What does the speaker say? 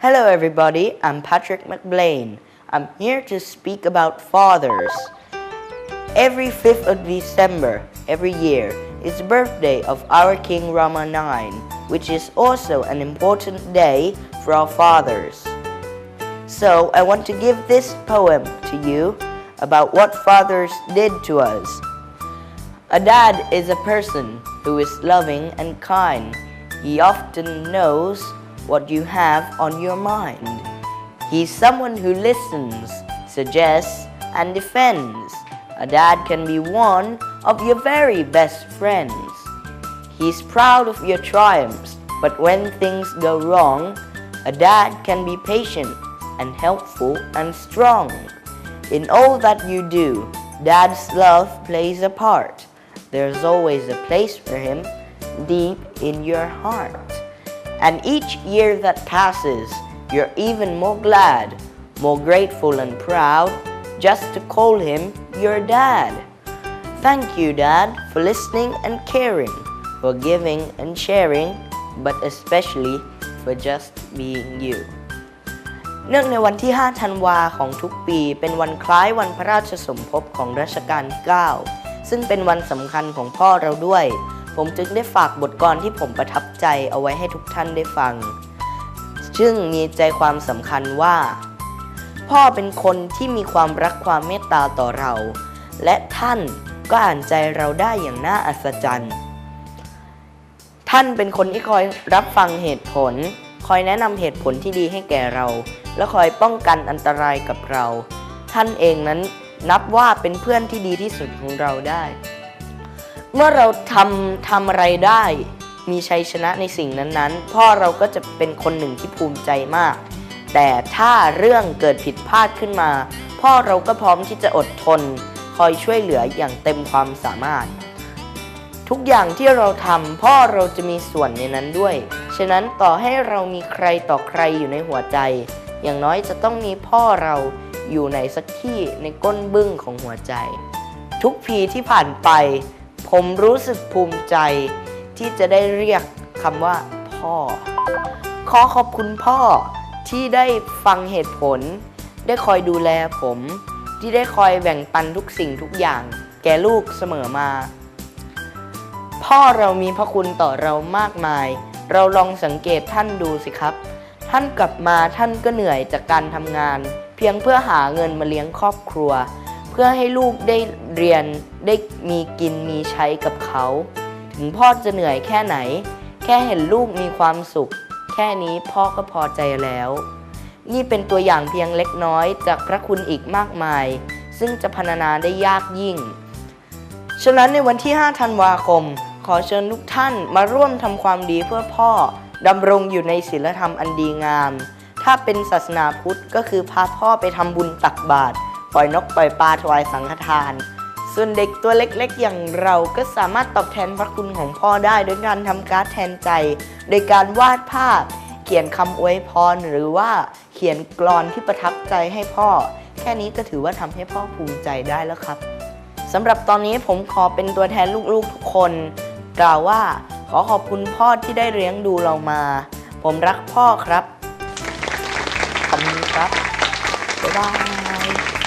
Hello, everybody. I'm Patrick McBlain. I'm here to speak about fathers. Every 5th of December, every year, is the birthday of our King Rama IX, which is also an important day for our fathers. So, I want to give this poem to you about what fathers did to us. A dad is a person who is loving and kind. He often knows what you have on your mind. He's someone who listens, suggests, and defends. A dad can be one of your very best friends. He's proud of your triumphs, but when things go wrong, a dad can be patient and helpful and strong. In all that you do, dad's love plays a part. There's always a place for him deep in your heart. And each year that passes, you're even more glad, more grateful and proud just to call him your dad. Thank you, Dad, for listening and caring, for giving and sharing, but especially for just being you. เนื่องในวันที่ 5 ธันวาของทุกปี เป็นวันคล้ายวันพระราชสมภพของรัชกาลที่9ซึ่งเป็นวันสำคัญของพ่อเราด้วย ผมจึงได้ฝากบทกลอนที่ผมประทับใจเอาไว้ให้ทุกท่านได้ฟัง ซึ่งมีใจความสำคัญว่า พ่อเป็นคนที่มีความรักความเมตตาต่อเรา และท่านก็อ่านใจเราได้อย่างน่าอัศจรรย์ ท่านเป็นคนที่คอยรับฟังเหตุผล คอยแนะนำเหตุผลที่ดีให้แก่เรา และคอยป้องกันอันตรายกับเรา ท่านเองนั้นนับว่าเป็นเพื่อนที่ดีที่สุดของเราได้ เมื่อเราทำทำอะไรได้ มีชัยชนะในสิ่งนั้นๆ พ่อเราก็จะเป็นคนหนึ่งที่ภูมิใจมาก แต่ถ้าเรื่องเกิดผิดพลาดขึ้นมา พ่อเราก็พร้อมที่จะอดทน คอยช่วยเหลืออย่างเต็มความสามารถ ทุกอย่างที่เราทำพ่อเราจะมีส่วนในนั้นด้วย ฉะนั้นต่อให้เรามีใครต่อใครอยู่ในหัวใจ อย่างน้อยจะต้องมีพ่อเราอยู่ในสักที่ในก้นบึ้งของหัวใจ ทุกปีที่ผ่านไป ผมรู้สึกภูมิใจที่จะได้เรียกคำว่า พ่อ ขอขอบคุณพ่อที่ได้ฟังเหตุผล ได้คอยดูแลผม ที่ได้คอยแบ่งปันทุกสิ่งทุกอย่าง แก่ลูกเสมอมา พ่อเรามีพระคุณต่อเรามากมาย เราลองสังเกตท่านดูสิครับ ท่านกลับมาท่านก็เหนื่อยจากการทำงาน เพียงเพื่อหาเงินมาเลี้ยงครอบครัว พื่อให้ลูกได้เรียนได้มีกินมีใช้กับเขา ถึงพ่อจะเหนื่อยแค่ไหน แค่เห็นลูกมีความสุข แค่นี้พ่อก็พอใจแล้ว นี่เป็นตัวอย่างเพียงเล็กน้อยจากพระคุณอีกมากมาย ซึ่งจะพรรณนาได้ยากยิ่ง ฉะนั้นในวันที่ 5 ธันวาคม ขอเชิญทุกท่านมาร่วมทำความดีเพื่อพ่อดำรงอยู่ในศีลธรรมอันดีงาม ถ้าเป็นศาสนาพุทธก็คือพาพ่อไปทำบุญตักบาตร ปล่อยนกปล่อยปลาถวายสังฆทาน ส่วนเด็กตัวเล็กๆ อย่างเราก็สามารถตอบแทนพระคุณของพ่อได้ด้วยการทำการ์ดแทนใจ โดยการวาดภาพ เขียนคำอวยพรหรือว่าเขียนกลอนที่ประทับใจให้พ่อ แค่นี้ก็ถือว่าทำให้พ่อภูมิใจได้แล้วครับสำหรับตอนนี้ผมขอเป็นตัวแทนลูกๆทุกคน กล่าวว่าขอขอบคุณพ่อที่ได้เลี้ยงดูเรามา ผมรักพ่อครับ ขอบคุณครับบ๊ายบาย